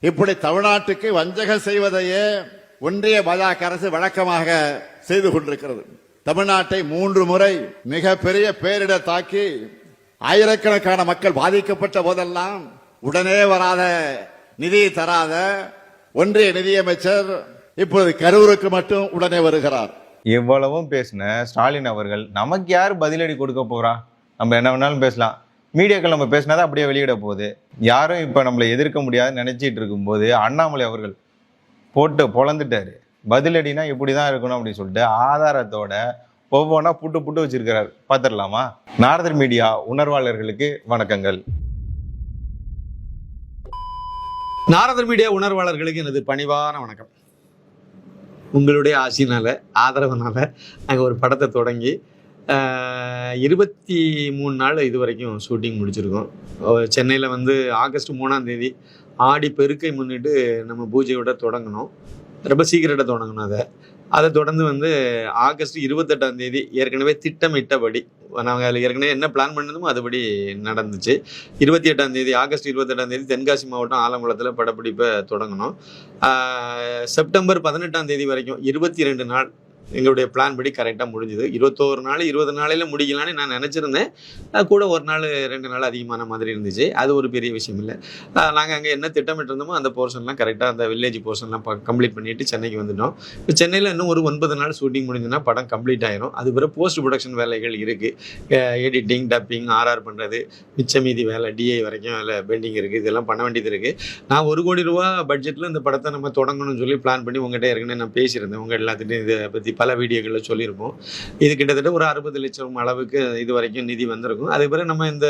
இப்படி தமிழ்நாட்டுக்கு வஞ்சகம் செய்வதையே ஒன்றிய பாஜக அரசு வழக்கமாக செய்து கொண்டிருக்கிறது. தமிழ்நாட்டை மூன்று முறை மிகப்பெரிய பேரிடர் தாக்கி ஆயிரக்கணக்கான மக்கள் பாதிக்கப்பட்ட போதெல்லாம் உடனே வராத நிதி தராத ஒன்றிய நிதியமைச்சர் இப்பொழுது கரூருக்கு மட்டும் உடனே வருகிறார். இவ்வளவும் பேசின ஸ்டாலின் அவர்கள் நமக்கு யார் பதிலடி கொடுக்க போறா? நம்ம என்ன வேணாலும் பேசலாம். மீடியாக்கள் நம்ம பேசினாதான் அப்படியே வெளியிட போகுது. யாரும் இப்போ நம்மளை எதிர்க்க முடியாதுன்னு நினச்சிட்டு இருக்கும்போது அண்ணாமலை அவர்கள் போட்டு பொழந்துட்டார். பதிலடினா இப்படி தான் இருக்கணும் அப்படின்னு சொல்லிட்டு ஆதாரத்தோட ஒவ்வொன்றா புட்டு புட்டு வச்சிருக்கிறார். பார்த்துடலாமா நாரதர் மீடியா உணர்வாளர்களுக்கு வணக்கங்கள். நாரதர் மீடியா உணர்வாளர்களுக்கு எனது பணிவான வணக்கம். உங்களுடைய ஆசினால ஆதரவுனால நாங்கள் ஒரு படத்தை தொடங்கி இருபத்தி மூணு நாள் இது வரைக்கும் ஷூட்டிங் முடிச்சிருக்கோம். சென்னையில் வந்து ஆகஸ்ட் மூணாம் தேதி ஆடி பெருக்கை முன்னிட்டு நம்ம பூஜையோட தொடங்கினோம் ரொம்ப சீக்கிரட்டாக தொடங்கணும் அதை. அதை தொடர்ந்து வந்து ஆகஸ்ட் இருபத்தெட்டாம் தேதி ஏற்கனவே திட்டமிட்டபடி நாங்கள் அதில் ஏற்கனவே என்ன பிளான் பண்ணணுமோ அதுபடி நடந்துச்சு. இருபத்தி எட்டாம் தேதி ஆகஸ்ட் இருபத்தெட்டாம் தேதி தென்காசி மாவட்டம் ஆலங்குளத்தில் படப்பிடிப்பை தொடங்கணும். செப்டம்பர் பதினெட்டாம் தேதி வரைக்கும் இருபத்தி ரெண்டு நாள் எங்களுடைய பிளான் படி கரெக்டாக முடிஞ்சுது. இருபத்தோரு நாள் இருபது நாளையில் முடிக்கலான்னு நான் நினச்சிருந்தேன். அது கூட ஒரு நாள் ரெண்டு நாள் அதிகமான மாதிரி இருந்துச்சு. அது ஒரு பெரிய விஷயம் இல்லை. நாங்கள் அங்கே என்ன திட்டமிட்டிருந்தோமோ அந்த போர்ஷன்லாம் கரெக்டாக அந்த வில்லேஜ் போர்ஷன்லாம் கம்ப்ளீட் பண்ணிட்டு சென்னைக்கு வந்துட்டோம். இப்போ சென்னையில் இன்னும் ஒரு ஒன்பது நாள் ஷூட்டிங் முடிஞ்சுன்னா படம் கம்ப்ளீட் ஆயிரும். அது பிறகு போஸ்ட் ப்ரொடக்ஷன் வேலைகள் இருக்குது எடிட்டிங் டப்பிங் ஆர்ஆர் பண்ணுறது மிச்ச மீதி வேலை டிஐ வரைக்கும் வேலை பெண்டிங் இருக்குது இதெல்லாம் பண்ண வேண்டியது இருக்குது நான் ஒரு கோடி ரூபா பட்ஜெட்டில் இந்த படத்தை நம்ம தொடங்கணும்னு சொல்லி பிளான் பண்ணி உங்கள்கிட்ட ஏற்கனவே நான் பேசியிருந்தேன். உங்கள் எல்லாத்துட்டையும் இதை பற்றி பல வீடியோக்களில் சொல்லியிருப்போம். இது கிட்டத்தட்ட ஒரு அறுபது லட்சம் அளவுக்கு இது வரைக்கும் நிதி வந்திருக்கும். அதுக்கு பிறகு நம்ம இந்த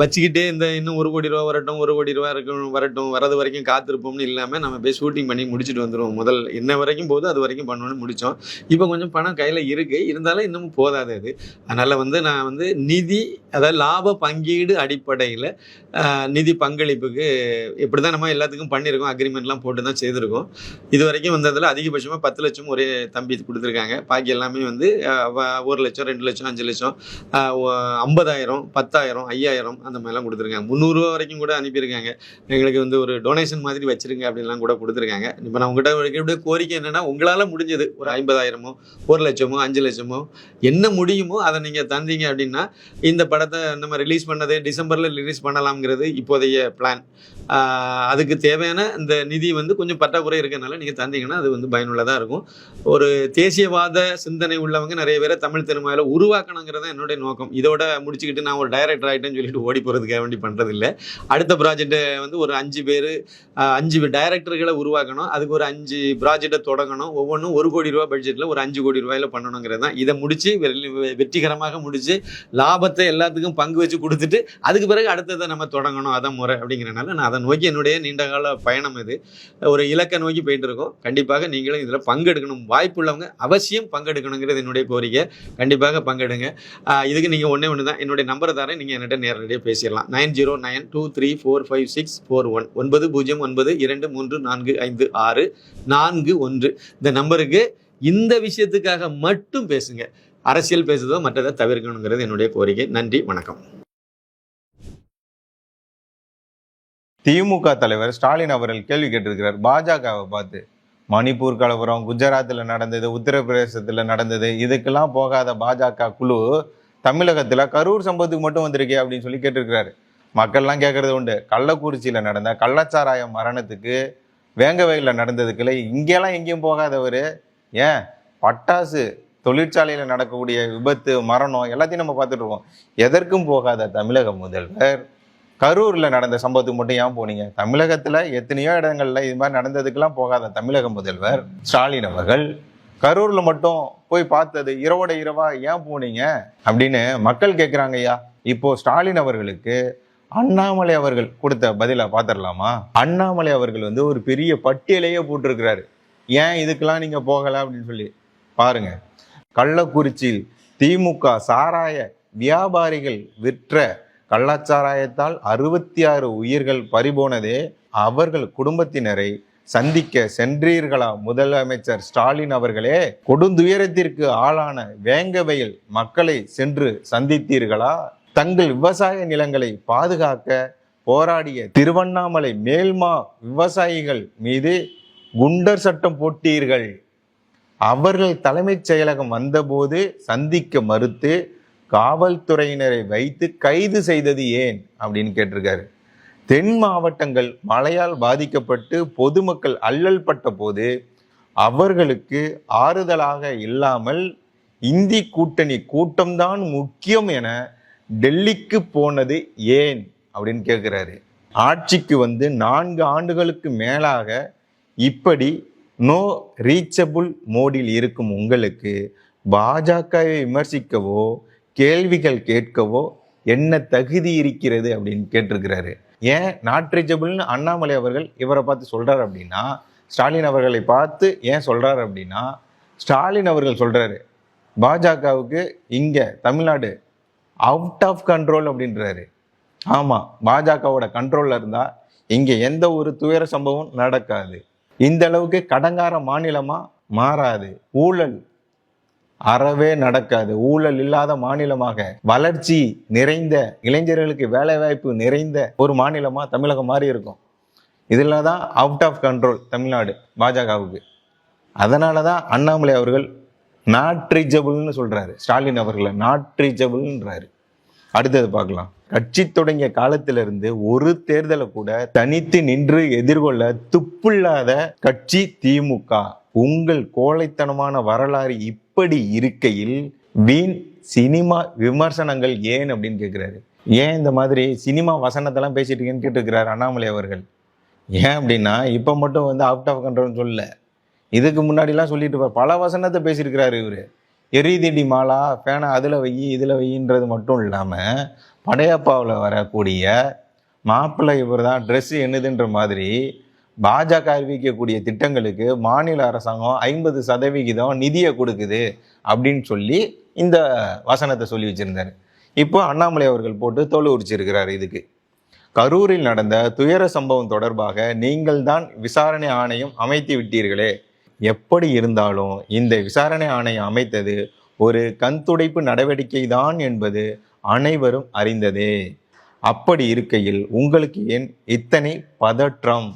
வச்சுக்கிட்டே இந்த இன்னும் ஒரு கோடி ரூபா வரட்டும் ஒரு கோடி ரூபா இருக்கும் வரட்டும் வரது வரைக்கும் காத்திருப்போம்னு இல்லாமல் நம்ம போய் ஷூட்டிங் பண்ணி முடிச்சுட்டு வந்துடுவோம் முதல் என்ன வரைக்கும் போகுது அது வரைக்கும் பண்ணணும்னு முடித்தோம் இப்போ கொஞ்சம் பணம் கையில் இருக்குது இருந்தாலும் இன்னமும் போதாது அது. அதனால் வந்து நான் வந்து நிதி அதாவது லாப பங்கீடு அடிப்படையில் நிதி பங்களிப்புக்கு இப்படி தான் நம்ம எல்லாத்துக்கும் பண்ணியிருக்கோம். அக்ரிமெண்ட்லாம் போட்டு தான் செய்திருக்கோம். இது வரைக்கும் வந்ததில் அதிகபட்சமாக பத்து லட்சம் ஒரே தம்பி கொடுத்துருக்காங்க. பாக்கி எல்லாமே வந்து ஒரு லட்சம் ரெண்டு லட்சம் அஞ்சு லட்சம் ஐம்பதாயிரம் பத்தாயிரம் ஐயாயிரம் அந்த மாதிரிலாம் கொடுத்துருக்காங்க. முந்நூறுரூவா வரைக்கும் கூட அனுப்பியிருக்காங்க. எங்களுக்கு வந்து ஒரு டொனேஷன் மாதிரி வச்சிருங்க அப்படின்லாம் கூட கொடுத்துருக்காங்க. இப்போ நான் உங்கள்கிட்ட வைக்கக்கூடிய கோரிக்கை என்னன்னா உங்களால் முடிஞ்சது ஒரு ஐம்பதாயிரமோ ஒரு லட்சமோ அஞ்சு லட்சமோ என்ன முடியுமோ அதை நீங்கள் தந்தீங்க அப்படின்னா இந்த படத்தை நம்ம ரிலீஸ் பண்ணது டிசம்பரில் ரிலீஸ் பண்ணலாம்ங்கிறது இப்போதைய பிளான் அதுக்கு தேவையான இந்த நிதி வந்து கொஞ்சம் பற்றாக்குறை இருக்கிறதுனால நீங்கள் தந்தீங்கன்னா அது வந்து பயனுள்ளதாக இருக்கும். ஒரு தேசிய தேசியவாத சிந்தனை உள்ளவங்க நிறைய பேரை தமிழ் திருமாவில் உருவாக்கணுங்கிறது தான் என்னுடைய நோக்கம். இதோட முடிச்சுக்கிட்டு நான் ஒரு டைரக்டர் ஆகிட்டேன்னு சொல்லிட்டு ஓடி போகிறதுக்காக வேண்டி பண்ணுறதில்ல அடுத்த ப்ராஜெக்ட்டை வந்து ஒரு அஞ்சு பேர் அஞ்சு டைரக்டர்களை உருவாக்கணும். அதுக்கு ஒரு அஞ்சு ப்ராஜெக்டை தொடங்கணும். ஒவ்வொன்றும் ஒரு கோடி ரூபா பட்ஜெட்டில் ஒரு அஞ்சு கோடி ரூபாயில் பண்ணணுங்கிறது தான் இதை முடித்து வெ- வெற்றிகரமாக முடித்து லாபத்தை எல்லாத்துக்கும் பங்கு வச்சு கொடுத்துட்டு அதுக்கு பிறகு அடுத்ததை நம்ம தொடங்கணும் அதான் முறை அப்படிங்கிறனால நான் அதை நோக்கி என்னுடைய நீண்டகால பயணம் இது. ஒரு இலக்கை நோக்கி போயிட்டு இருக்கோம். கண்டிப்பாக நீங்களும் இதில் பங்கெடுக்கணும். வாய்ப்புள்ளவங்க அவசியம் பங்கெடுக்கணுங்கிறது என்னுடைய கோரிக்கை. கண்டிப்பாக பங்கெடுங்க. இதுக்கு நீங்கள் ஒன்றே ஒன்று தான். என்னுடைய நம்பரை தரேன் நீங்கள் என்கிட்ட நேரடியாக பேசிடலாம். Nine zero nine two three four five six four one. ஒன்பது பூஜ்ஜியம் ஒன்பது இரண்டு மூன்று நான்கு ஐந்து ஆறு நான்கு ஒன்று. இந்த நம்பருக்கு இந்த விஷயத்துக்காக மட்டும் பேசுங்க. அரசியல் பேசுறதோ மற்றதை தவிர்க்கணுங்கிறது என்னுடைய கோரிக்கை. நன்றி வணக்கம். திமுக தலைவர் ஸ்டாலின் அவர்கள் கேள்வி கேட்டிருக்கிறார். பாஜகவை பார்த்து மணிப்பூர் கலவரம் குஜராத்தில் நடந்தது உத்தரப்பிரதேசத்தில் நடந்தது இதுக்கெல்லாம் போகாத பாஜக குழு தமிழகத்தில் கரூர் சம்பவத்துக்கு மட்டும் வந்திருக்கே அப்படின்னு சொல்லி கேட்டிருக்கிறாரு. மக்கள்லாம் கேட்குறது உண்டு. கள்ளக்குறிச்சியில் நடந்த கள்ளச்சாராய மரணத்துக்கு வேங்க வயலில் நடந்ததுக்குள்ள இங்கெல்லாம் எங்கேயும் போகாதவர். ஏன்? பட்டாசு தொழிற்சாலையில் நடக்கக்கூடிய விபத்து மரணம் எல்லாத்தையும் நம்ம பார்த்துட்டு இருக்கோம். எதற்கும் போகாத தமிழக முதல்வர். கரூரில் நடந்த சம்பவத்துக்கு மட்டும் ஏன் போனீங்க? தமிழகத்தில் எத்தனையோ இடங்களில் இது மாதிரி நடந்ததுக்கெல்லாம் போகாத தமிழக முதல்வர் ஸ்டாலின் அவர்கள் கரூரில் மட்டும் போய் பார்த்தது இரவோட இரவா ஏன் போனீங்க? அப்படின்னு மக்கள் கேட்குறாங்க ஐயா. இப்போ ஸ்டாலின் அவர்களுக்கு அண்ணாமலை அவர்கள் கொடுத்த பதிலை பார்த்துடலாமா? அண்ணாமலை அவர்கள் வந்து ஒரு பெரிய பட்டியலையே போட்டிருக்கிறாரு. ஏன் இதுக்கெல்லாம் நீங்கள் போகலை அப்படின்னு சொல்லி பாருங்க. கள்ளக்குறிச்சியில் திமுக சாராய வியாபாரிகள் விற்ற கள்ளாச்சாராயத்தால் அறுபத்தி ஆறு உயிர்கள் பறிபோனதே அவர்கள் குடும்பத்தினரை சந்திக்க சென்றீர்களா முதலமைச்சர் ஸ்டாலின் அவர்களே? கொடுந்துயரத்திற்கு ஆளான வேங்கவையில் மக்களை சென்று சந்தித்தீர்களா? தங்கள் விவசாய நிலங்களை பாதுகாக்க போராடிய திருவண்ணாமலை மேல்மா விவசாயிகள் மீது குண்டர் சட்டம் போட்டீர்கள். அவர்கள் தலைமைச் செயலகம் வந்தபோது சந்திக்க மறுத்து காவல்துறையினரை வைத்து கைது செய்தது ஏன் அப்படின்னு கேட்டிருக்காரு. தென் மாவட்டங்கள் மழையால் பாதிக்கப்பட்டு பொதுமக்கள் அல்லல் பட்ட போது அவர்களுக்கு ஆறுதலாக இல்லாமல் இந்தி கூட்டணி கூட்டம்தான் முக்கியம் என டெல்லிக்கு போனது ஏன் அப்படின்னு கேட்குறாரு. ஆட்சிக்கு வந்து நான்கு ஆண்டுகளுக்கு மேலாக இப்படி நோ ரீச்சபிள் மோடில் இருக்கும் உங்களுக்கு பாஜகவை விமர்சிக்கவோ கேள்விகள் கேட்கவோ என்ன தகுதி இருக்கிறது அப்படின்னு கேட்டிருக்கிறாரு. ஏன்? நாட் ரீச்சபிள்னு அண்ணாமலை அவர்கள் இவரை பார்த்து சொல்கிறார் அப்படின்னா ஸ்டாலின் அவர்களை பார்த்து ஏன் சொல்கிறார் அப்படின்னா ஸ்டாலின் அவர்கள் சொல்கிறாரு பாஜகவுக்கு இங்கே தமிழ்நாடு அவுட் ஆஃப் கண்ட்ரோல் அப்படின்றாரு. ஆமாம் பாஜகவோட கண்ட்ரோலில் இருந்தால் இங்கே எந்த ஒரு துயர சம்பவம் நடக்காது. இந்த அளவுக்கு கடங்கார மாநிலமாக மாறாது. ஊழல் அறவே நடக்காது. ஊழல் இல்லாத மாநிலமாக. வளர்ச்சி நிறைந்த இளைஞர்களுக்கு வேலை வாய்ப்பு நிறைந்த ஒரு மாநிலமாக தமிழகம் மாறி இருக்கும். இதில் தான் அவுட் ஆஃப் கண்ட்ரோல் தமிழ்நாடு பாஜகவுக்கு. அதனால தான் அண்ணாமலை அவர்கள் நாட் ரீச்சபிள்னு சொல்கிறாரு ஸ்டாலின் அவர்களை நாட் ரீச்சபிள்ன்றாரு அடுத்தது பார்க்கலாம். கட்சி தொடங்கிய காலத்திலிருந்து ஒரு தேர்தலை கூட தனித்து நின்று எதிர்கொள்ள துப்பில்லாத கட்சி திமுக. உங்கள் கோழைத்தனமான வரலாறு இப்படி இருக்கையில் வீண் சினிமா விமர்சனங்கள் ஏன் அப்படின்னு கேட்குறாரு ஏன் இந்த மாதிரி சினிமா வசனத்தெல்லாம் பேசிட்டு இருக்கேன்னு கேட்டுருக்கிறார் அண்ணாமலை அவர்கள். ஏன் அப்படின்னா இப்போ மட்டும் வந்து அவுட் ஆஃப் கண்ட்ரோல்னு சொல்லல. இதுக்கு முன்னாடிலாம் சொல்லிட்டு இருப்பார். பல வசனத்தை பேசியிருக்கிறாரு இவர். எரிதிடி மாலா ஃபேனை அதில் வை இதில் வையின்றது மட்டும் இல்லாமல் படையப்பாவில் வரக்கூடிய மாப்பிள்ளை இவர் தான் ட்ரெஸ்ஸு என்னதுன்ற மாதிரி பாஜக அறிவிக்கக்கூடிய திட்டங்களுக்கு மாநில அரசாங்கம் ஐம்பது சதவிகிதம் நிதியை கொடுக்குது அப்படின்னு சொல்லி இந்த வசனத்தை சொல்லி வச்சுருந்தார். இப்போ அண்ணாமலை அவர்கள் போட்டு தோல் உரிச்சிருக்கிறார் இதுக்கு. கரூரில் நடந்த துயர சம்பவம் தொடர்பாக நீங்கள் தான் விசாரணை ஆணையம் அமைத்து விட்டீர்களே. எப்படி இருந்தாலும் இந்த விசாரணை ஆணையம் அமைத்தது ஒரு கண்துடைப்பு நடவடிக்கை தான் என்பது அனைவரும் அறிந்ததே. அப்படி இருக்கையில் உங்களுக்கு ஏன் இத்தனை பதற்றம்?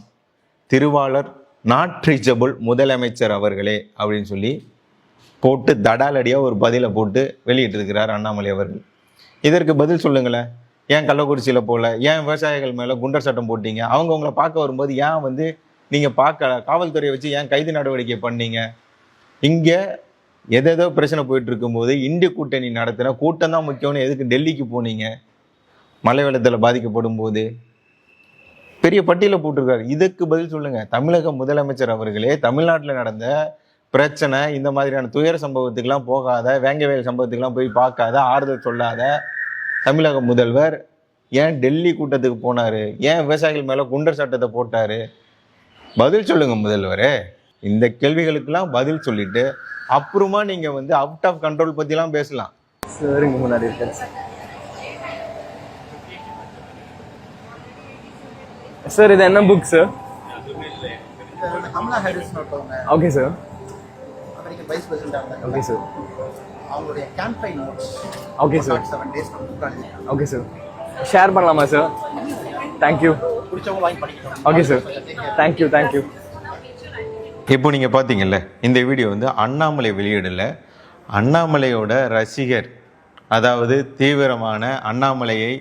திருவாளர் நாட் ரீச்சபிள் முதலமைச்சர் அவர்களே அப்படின்னு சொல்லி போட்டு தடாலடியாக ஒரு பதிலை போட்டு வெளியிட்டிருக்கிறார் அண்ணாமலை அவர்கள். இதற்கு பதில் சொல்லுங்களேன். ஏன் கள்ளக்குறிச்சியில் போகல ஏன் விவசாயிகள் மேலே குண்டர் சட்டம் போட்டீங்க? அவங்க உங்களை பார்க்க வரும்போது ஏன் வந்து நீங்கள் பார்க்க காவல்துறையை வச்சு ஏன் கைது நடவடிக்கை பண்ணீங்க? இங்கே எதேதோ பிரச்சனை போயிட்டு இருக்கும்போது இந்திய கூட்டணி நடத்தின கூட்டம் தான் முக்கியம்னு எதுக்கு டெல்லிக்கு போனீங்க? மழை வெள்ளத்தில் பாதிக்கப்படும் போது பெரிய பட்டியலை போட்டிருக்காரு. இதுக்கு பதில் சொல்லுங்க. தமிழக முதலமைச்சர் அவர்களே தமிழ்நாட்டில் நடந்த பிரச்சனை இந்த மாதிரியான துயர சம்பவத்துக்கெல்லாம் போகாத வேங்கவேல் சம்பவத்துக்கெல்லாம் போய் பார்க்காத ஆறுதல் சொல்லாத தமிழக முதல்வர் ஏன் டெல்லி கூட்டத்துக்கு போனாரு? ஏன் விவசாயிகள் மேலே குண்டர் சட்டத்தை போட்டாரு? பதில் சொல்லுங்க முதல்வர். இந்த கேள்விகளுக்கெல்லாம் பதில் சொல்லிட்டு அப்புறமா நீங்கள் வந்து அவுட் ஆஃப் கண்ட்ரோல் பற்றிலாம் பேசலாம். முன்னாடி சார் இது என்ன புக் சார் கமலா ஹாரிஸ்னு ஒருத்தவங்க. Okay sir American vice president இருந்தாங்க. ஓகே சார் அவங்களுடைய campaign notes okay sir days okay sir share பண்ணலாமா சார் பிடிச்சவங்க வாங்கி படிக்கணும் ஓகே சார் தேங்க்யூ தேங்க்யூ இப்போ நீங்கள் பார்த்தீங்கல்ல இந்த வீடியோ வந்து அண்ணாமலை வெளியிடல. அண்ணாமலையோட ரசிகர் அதாவது தீவிரமான அண்ணாமலையை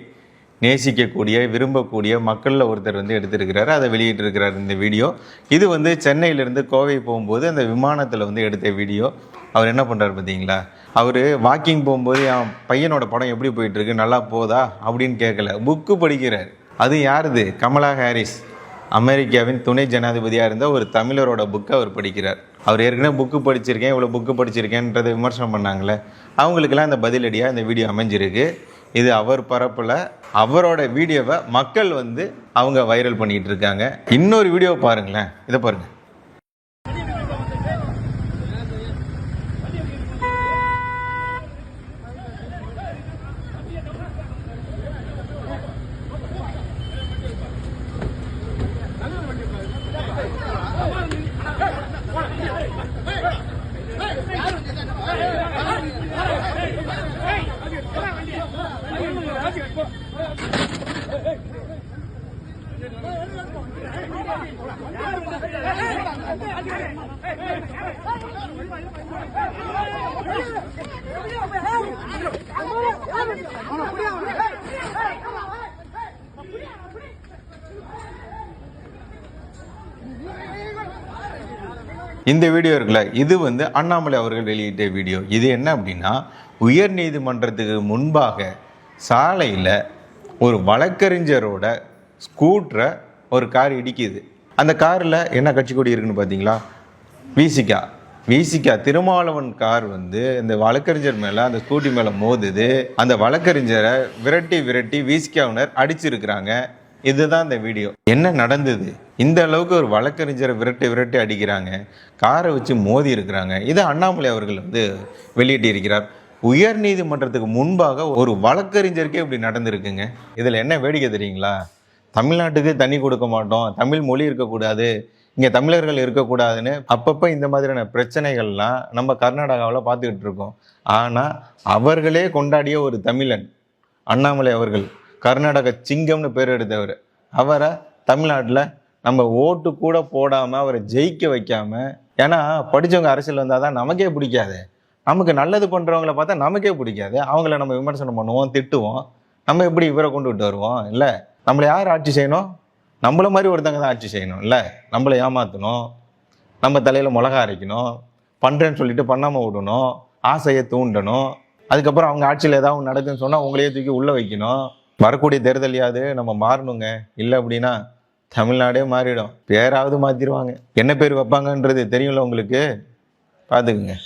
நேசிக்கக்கூடிய விரும்பக்கூடிய மக்களில் ஒருத்தர் வந்து எடுத்திருக்கிறாரு. அதை வெளியிட்டிருக்கிறார் இந்த வீடியோ. இது வந்து சென்னையிலேருந்து கோவை போகும்போது அந்த விமானத்தில் வந்து எடுத்த வீடியோ. அவர் என்ன பண்ணுறாரு பார்த்தீங்களா? அவர் வாக்கிங் போகும்போது என் பையனோட படம் எப்படி போயிட்டுருக்கு? நல்லா போதா? அப்படின்னு கேட்கல. புக்கு படிக்கிறார். அது யாருது? Kamala Harris. அமெரிக்காவின் துணை ஜனாதிபதியாக இருந்த ஒரு தமிழரோட புக்கை அவர் படிக்கிறார். அவர் ஏற்கனவே புக்கு படிச்சிருக்கேன். இவ்வளோ புக்கு படிச்சிருக்கேன்றதை விமர்சனம் பண்ணாங்களே. அவங்களுக்கெல்லாம் அந்த பதிலடியாக இந்த வீடியோ அமைஞ்சிருக்கு. இது அவர் பரப்பில். அவரோட வீடியோவை மக்கள் வந்து அவங்க வைரல் பண்ணிட்டு இருக்காங்க. இன்னொரு வீடியோ பாருங்களேன். இதை பாருங்க. இந்த வீடியோ இருக்குல்ல இது வந்து அண்ணாமலை அவர்கள் வெளியிட்ட வீடியோ இது என்ன அப்படின்னா உயர் நீதிமன்றத்துக்கு முன்பாக சாலையில் ஒரு வழக்கறிஞரோட ஸ்கூட்டரை ஒரு கார் இடிக்குது. அந்த காரில் என்ன கட்சி கொடி இருக்குன்னு பார்த்தீங்களா விசிகா விசிகா திருமாவளவன் கார் வந்து இந்த வழக்கறிஞர் மேலே அந்த ஸ்கூட்டி மேலே மோதுது. அந்த வழக்கறிஞரை விரட்டி விரட்டி விசிகாவினர் அடிச்சிருக்கிறாங்க. இதுதான் இந்த வீடியோ. என்ன நடந்தது? இந்த அளவுக்கு ஒரு வழக்கறிஞரை விரட்டி விரட்டி அடிக்கிறாங்க. காரை வச்சு மோதி இருக்கிறாங்க. இதை அண்ணாமலை அவர்கள் வந்து வெளியிட்டிருக்கிறார். உயர் நீதிமன்றத்துக்கு முன்பாக ஒரு வழக்கறிஞருக்கே இப்படி நடந்திருக்குங்க. இதில் என்ன வேடிக்கை தெரியுங்களா? தமிழ்நாட்டுக்கு தண்ணி கொடுக்க மாட்டோம். தமிழ் மொழி இருக்கக்கூடாது. இங்கே தமிழர்கள் இருக்கக்கூடாதுன்னு அப்பப்போ இந்த மாதிரியான பிரச்சனைகள்லாம் நம்ம கர்நாடகாவில் பார்த்துக்கிட்டு இருக்கோம். ஆனால் அவர்களே கொண்டாடிய ஒரு தமிழன் அண்ணாமலை அவர்கள் கர்நாடக சிங்கம்னு பேர் எடுத்தவர். அவரை தமிழ்நாட்டில் நம்ம ஓட்டு கூட போடாமல் அவரை ஜெயிக்க வைக்காமல் ஏன்னா படித்தவங்க அரசியல் வந்தால் தான் நமக்கே பிடிக்காது. நமக்கு நல்லது பண்ணுறவங்கள பார்த்தா நமக்கே பிடிக்காது. அவங்கள நம்ம விமர்சனம் பண்ணுவோம் திட்டுவோம். நம்ம எப்படி இவரை கொண்டு விட்டு வருவோம்? இல்லை நம்மளை யார் ஆட்சி செய்யணும்? நம்மள மாதிரி ஒருத்தங்க தான் ஆட்சி செய்யணும் இல்லை? நம்மளை ஏமாற்றணும் நம்ம தலையில் மிளகா அரைக்கணும் பண்ணுறேன்னு சொல்லிட்டு பண்ணாமல் விடணும் ஆசையை தூண்டணும் அதுக்கப்புறம் அவங்க ஆட்சியில் ஏதாவது நடக்குதுன்னு சொன்னால் உங்களையே தூக்கி உள்ளே வைக்கணும். வரக்கூடிய தேர்தலையாவது நம்ம மாறணுங்க. இல்லை அப்படின்னா தமிழ்நாடே மாறிடும். பேராவது மாற்றிடுவாங்க என்ன பேர் வைப்பாங்கன்றது தெரியும்ல உங்களுக்கு? பார்த்துக்குங்க.